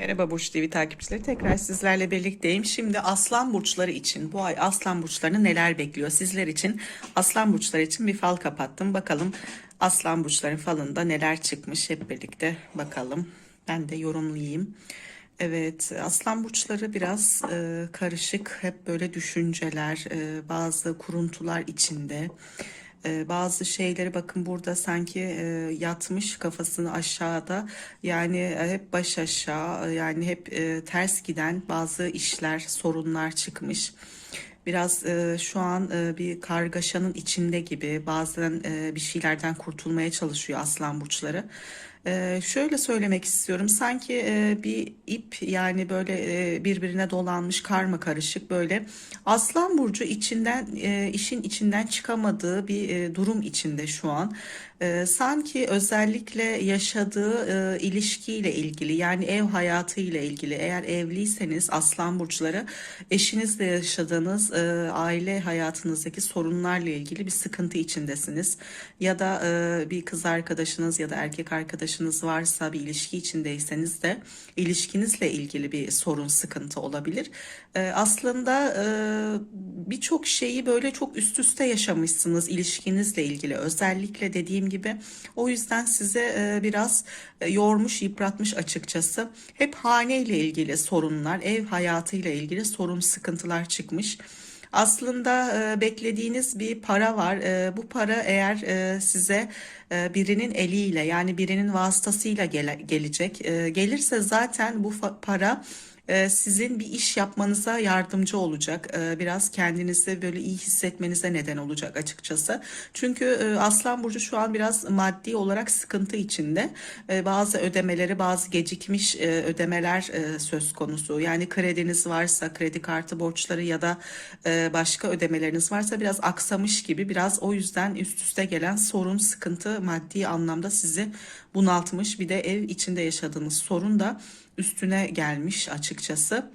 Merhaba Burç TV takipçileri tekrar sizlerle birlikteyim. Şimdi aslan burçları için bu ay aslan burçlarını neler bekliyor sizler için aslan burçları için bir fal kapattım. Bakalım aslan burçların falında neler çıkmış hep birlikte bakalım. Ben de yorumlayayım. Evet aslan burçları biraz e, karışık hep böyle düşünceler e, bazı kuruntular içinde. Ee, bazı şeyleri bakın burada sanki e, yatmış kafasını aşağıda yani e, hep baş aşağı yani hep e, ters giden bazı işler sorunlar çıkmış. Biraz e, şu an e, bir kargaşanın içinde gibi bazen e, bir şeylerden kurtulmaya çalışıyor aslan burçları. E, şöyle söylemek istiyorum sanki e, bir ip yani böyle e, birbirine dolanmış karma karışık böyle aslan burcu içinden e, işin içinden çıkamadığı bir e, durum içinde şu an. E, sanki özellikle yaşadığı e, ilişkiyle ilgili yani ev hayatıyla ilgili eğer evliyseniz aslan burçları eşinizle yaşadığınız e, aile hayatınızdaki sorunlarla ilgili bir sıkıntı içindesiniz. Ya da e, bir kız arkadaşınız ya da erkek arkadaşınız varsa bir ilişki içindeyseniz de ilişkinizle ilgili bir sorun sıkıntı olabilir. E, aslında e, birçok şeyi böyle çok üst üste yaşamışsınız ilişkinizle ilgili özellikle dediğim gibi. O yüzden size e, biraz e, yormuş, yıpratmış açıkçası. Hep hane ile ilgili sorunlar, ev hayatıyla ilgili sorun, sıkıntılar çıkmış. Aslında e, beklediğiniz bir para var. E, bu para eğer e, size e, birinin eliyle yani birinin vasıtasıyla gele- gelecek. E, gelirse zaten bu para sizin bir iş yapmanıza yardımcı olacak. E, Biraz kendinizi böyle iyi hissetmenize neden olacak açıkçası. Çünkü e, Aslan Burcu şu an biraz maddi olarak sıkıntı içinde. E, Bazı ödemeleri, bazı gecikmiş e, ödemeler e, söz konusu. Yani krediniz varsa, kredi kartı borçları ya da başka ödemeleriniz varsa biraz aksamış gibi. Biraz o yüzden üst üste gelen sorun, sıkıntı maddi anlamda sizi bunaltmış. Bir de ev içinde yaşadığınız sorun da üstüne gelmiş açıkçası.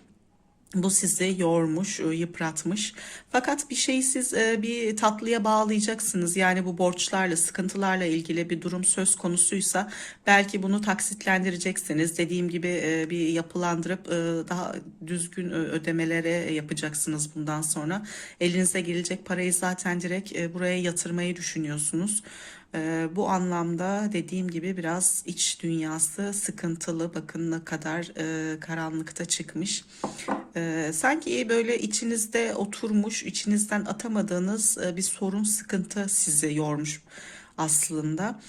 Bu sizi yormuş, e, yıpratmış. Fakat bir şeyi siz e, bir tatlıya bağlayacaksınız. Yani bu borçlarla, sıkıntılarla ilgili bir durum söz konusuysa belki bunu taksitlendireceksiniz. Dediğim gibi e, bir yapılandırıp daha düzgün ödemelere yapacaksınız bundan sonra. Elinize gelecek parayı zaten direkt buraya yatırmayı düşünüyorsunuz. Ee, bu anlamda dediğim gibi biraz iç dünyası sıkıntılı bakın ne kadar e, karanlıkta çıkmış. Ee, sanki böyle içinizde oturmuş içinizden atamadığınız e, bir sorun sıkıntı sizi yormuş aslında.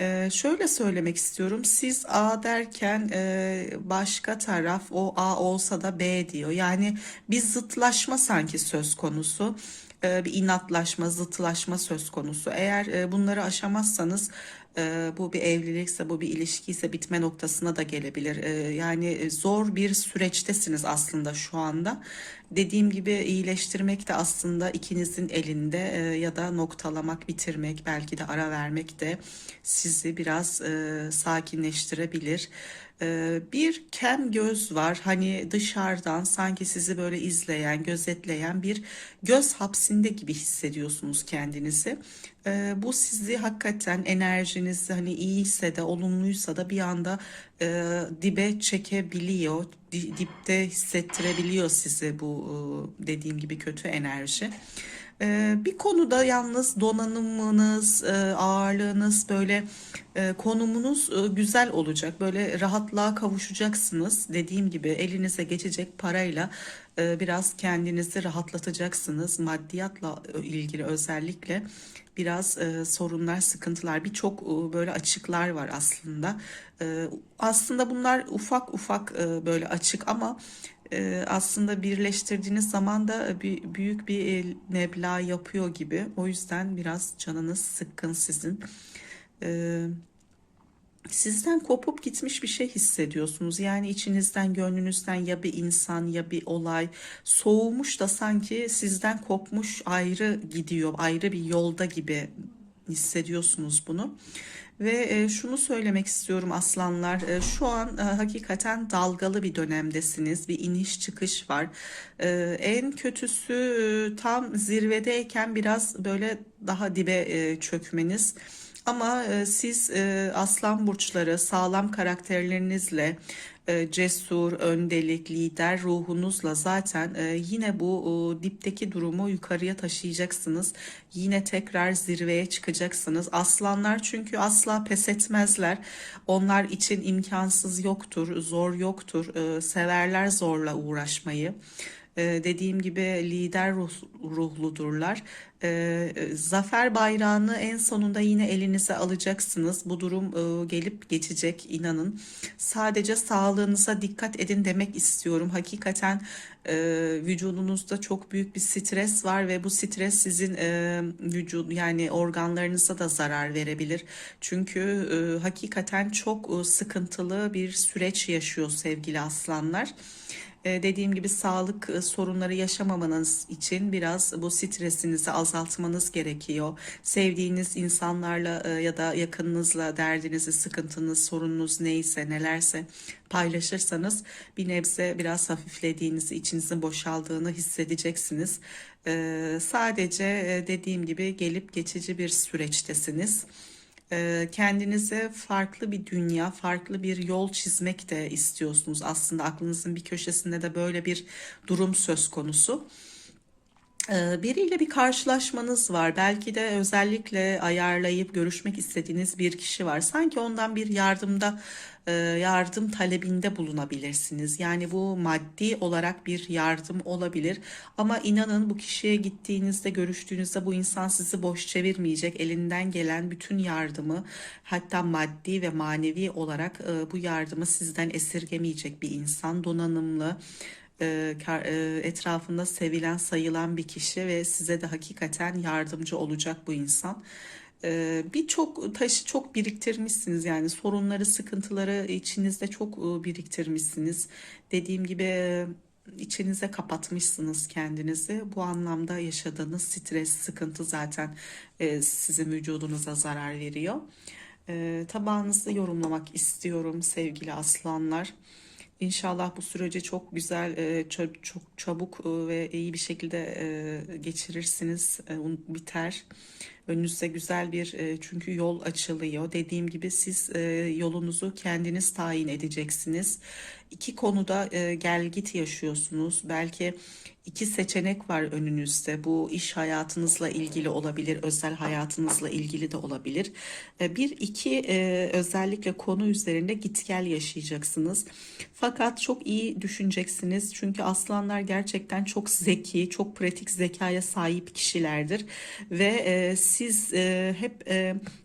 Ee, şöyle söylemek istiyorum. Siz A derken e, başka taraf o A olsa da B diyor. Yani bir zıtlaşma sanki söz konusu. Ee, bir inatlaşma, zıtlaşma söz konusu. Eğer e, bunları aşamazsanız e, bu bir evlilikse, bu bir ilişkiyse bitme noktasına da gelebilir. E, yani zor bir süreçtesiniz aslında şu anda. Dediğim gibi iyileştirmek de aslında ikinizin elinde e, ya da noktalamak, bitirmek, belki de ara vermek de sizi biraz e, sakinleştirebilir. E, bir kem göz var. Hani dışarıdan sanki sizi böyle izleyen, gözetleyen bir göz hapsinde gibi hissediyorsunuz kendinizi. E, bu sizi hakikaten enerjiniz hani iyiyse de olumluysa da bir anda e, dibe çekebiliyor. Di- dipte hissettirebiliyor sizi bu e, dediğim gibi kötü enerji. E, bir konuda yalnız donanımınız, e, ağırlığınız böyle e, konumunuz e, güzel olacak. Böyle rahatlığa kavuşacaksınız. Dediğim gibi elinize geçecek parayla e, biraz kendinizi rahatlatacaksınız. Maddiyatla e, ilgili özellikle biraz e, sorunlar, sıkıntılar, birçok e, böyle açıklar var aslında. E, aslında bunlar ufak ufak e, böyle açık ama e, aslında birleştirdiğiniz zaman da bir, büyük bir e, meblağ yapıyor gibi. O yüzden biraz canınız sıkkın sizin. E, Sizden kopup gitmiş bir şey hissediyorsunuz. Yani içinizden, gönlünüzden ya bir insan ya bir olay soğumuş da sanki sizden kopmuş, ayrı gidiyor, ayrı bir yolda gibi hissediyorsunuz bunu. Ve e, şunu söylemek istiyorum aslanlar, e, şu an e, hakikaten dalgalı bir dönemdesiniz, bir iniş çıkış var. En kötüsü tam zirvedeyken biraz böyle daha dibe çökmeniz. Ama e, siz e, aslan burçları sağlam karakterlerinizle e, cesur, öndelik, lider ruhunuzla zaten e, yine bu e, dipteki durumu yukarıya taşıyacaksınız. Yine tekrar zirveye çıkacaksınız. Aslanlar çünkü asla pes etmezler. Onlar için imkansız yoktur, zor yoktur. E, severler zorla uğraşmayı. Ee, dediğim gibi lider ruh, ruhludurlar. Ee, zafer bayrağını en sonunda yine elinize alacaksınız. Bu durum e, gelip geçecek inanın. Sadece sağlığınıza dikkat edin demek istiyorum. Hakikaten e, vücudunuzda çok büyük bir stres var ve bu stres sizin e, vücut yani organlarınıza da zarar verebilir. Çünkü e, hakikaten çok e, sıkıntılı bir süreç yaşıyor sevgili aslanlar. E, dediğim gibi sağlık e, sorunları yaşamamanız için biraz bu stresinizi azaltmanız gerekiyor. Sevdiğiniz insanlarla e, ya da yakınınızla derdinizi, sıkıntınız, sorununuz neyse, nelerse paylaşırsanız bir nebze biraz hafiflediğinizi, içinizin boşaldığını hissedeceksiniz. E, sadece e, dediğim gibi gelip geçici bir süreçtesiniz. Ee, kendinize farklı bir dünya, farklı bir yol çizmek de istiyorsunuz. Aslında aklınızın bir köşesinde de böyle bir durum söz konusu. Ee, Biriyle bir karşılaşmanız var. Belki de özellikle ayarlayıp görüşmek istediğiniz bir kişi var. Sanki ondan bir yardımda e, yardım talebinde bulunabilirsiniz. Yani bu maddi olarak bir yardım olabilir. Ama inanın bu kişiye gittiğinizde, görüştüğünüzde bu insan sizi boş çevirmeyecek. Elinden gelen bütün yardımı, hatta maddi ve manevi olarak e, bu yardımı sizden esirgemeyecek bir insan. Donanımlı etrafında sevilen sayılan bir kişi ve size de hakikaten yardımcı olacak bu insan. E, Birçok taşı çok biriktirmişsiniz yani sorunları, sıkıntıları içinizde çok biriktirmişsiniz. Dediğim gibi içinize kapatmışsınız kendinizi. Bu anlamda yaşadığınız stres, sıkıntı zaten sizin vücudunuza zarar veriyor. Tabağınızı yorumlamak istiyorum sevgili aslanlar. İnşallah bu süreci çok güzel, e, çok çabuk e, ve iyi bir şekilde e, geçirirsiniz, biter. Önünüzde güzel bir çünkü yol açılıyor. Dediğim gibi siz yolunuzu kendiniz tayin edeceksiniz. İki konuda gel git yaşıyorsunuz. Belki iki seçenek var önünüzde. Bu iş hayatınızla ilgili olabilir, özel hayatınızla ilgili de olabilir. Bir iki özellikle konu üzerinde git gel yaşayacaksınız. Fakat çok iyi düşüneceksiniz. Çünkü aslanlar gerçekten çok zeki, çok pratik zekaya sahip kişilerdir ve siz hep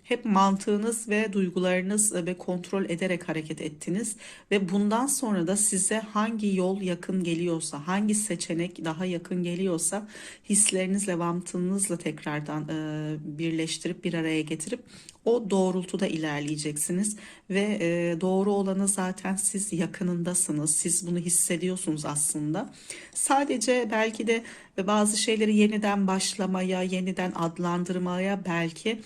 hep mantığınız ve duygularınız ve kontrol ederek hareket ettiniz ve bundan sonra da size hangi yol yakın geliyorsa, hangi seçenek daha yakın geliyorsa hislerinizle, mantığınızla tekrardan e, birleştirip bir araya getirip o doğrultuda ilerleyeceksiniz ve e, doğru olanı zaten siz yakınındasınız. Siz bunu hissediyorsunuz aslında. Sadece belki de bazı şeyleri yeniden başlamaya, yeniden adlandırmaya belki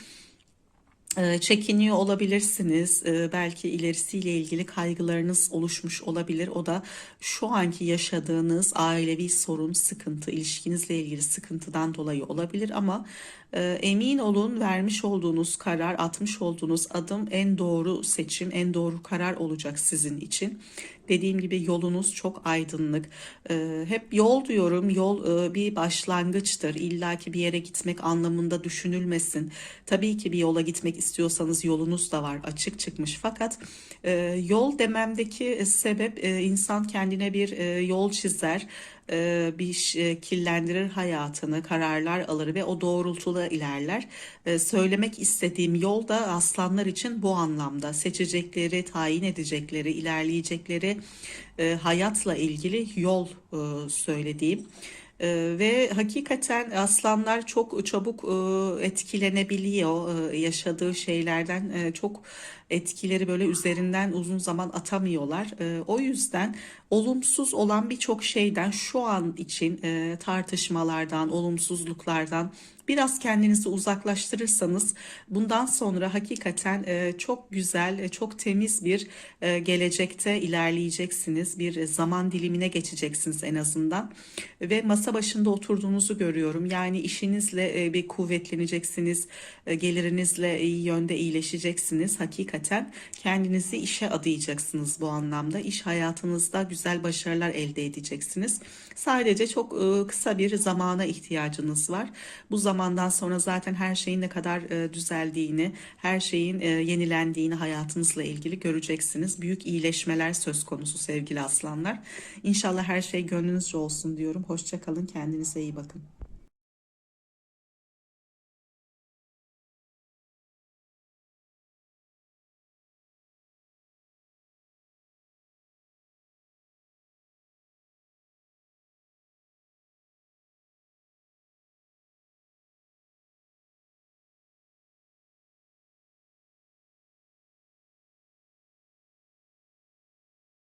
çekiniyor olabilirsiniz. Ee, belki ilerisiyle ilgili kaygılarınız oluşmuş olabilir. O da şu anki yaşadığınız ailevi sorun, sıkıntı, ilişkinizle ilgili sıkıntıdan dolayı olabilir ama emin olun vermiş olduğunuz karar, atmış olduğunuz adım en doğru seçim, en doğru karar olacak sizin için. Dediğim gibi yolunuz çok aydınlık. Ee, hep yol diyorum. Yol e, bir başlangıçtır. İlla ki bir yere gitmek anlamında düşünülmesin. Tabii ki bir yola gitmek istiyorsanız yolunuz da var. Açık çıkmış. Fakat e, yol dememdeki sebep e, insan kendine bir yol çizer bir kirlendirir hayatını, kararlar alır ve o doğrultuda ilerler. Söylemek istediğim yol da aslanlar için bu anlamda seçecekleri, tayin edecekleri, ilerleyecekleri hayatla ilgili yol söylediğim. Ee, ve hakikaten aslanlar çok çabuk e, etkilenebiliyor e, yaşadığı şeylerden e, çok etkileri böyle üzerinden uzun zaman atamıyorlar. O yüzden olumsuz olan birçok şeyden şu an için tartışmalardan, olumsuzluklardan biraz kendinizi uzaklaştırırsanız bundan sonra hakikaten çok güzel, çok temiz bir gelecekte ilerleyeceksiniz. Bir zaman dilimine geçeceksiniz en azından. Ve masa başında oturduğunuzu görüyorum. Yani işinizle bir kuvvetleneceksiniz, gelirinizle iyi yönde iyileşeceksiniz. Hakikaten kendinizi işe adayacaksınız bu anlamda. İş hayatınızda güzel başarılar elde edeceksiniz. Sadece çok e, kısa bir zamana ihtiyacınız var. Bu zamandan sonra zaten her şeyin ne kadar e, düzeldiğini, her şeyin e, yenilendiğini hayatınızla ilgili göreceksiniz. Büyük iyileşmeler söz konusu sevgili aslanlar. İnşallah her şey gönlünüzce olsun diyorum. Hoşça kalın, kendinize iyi bakın.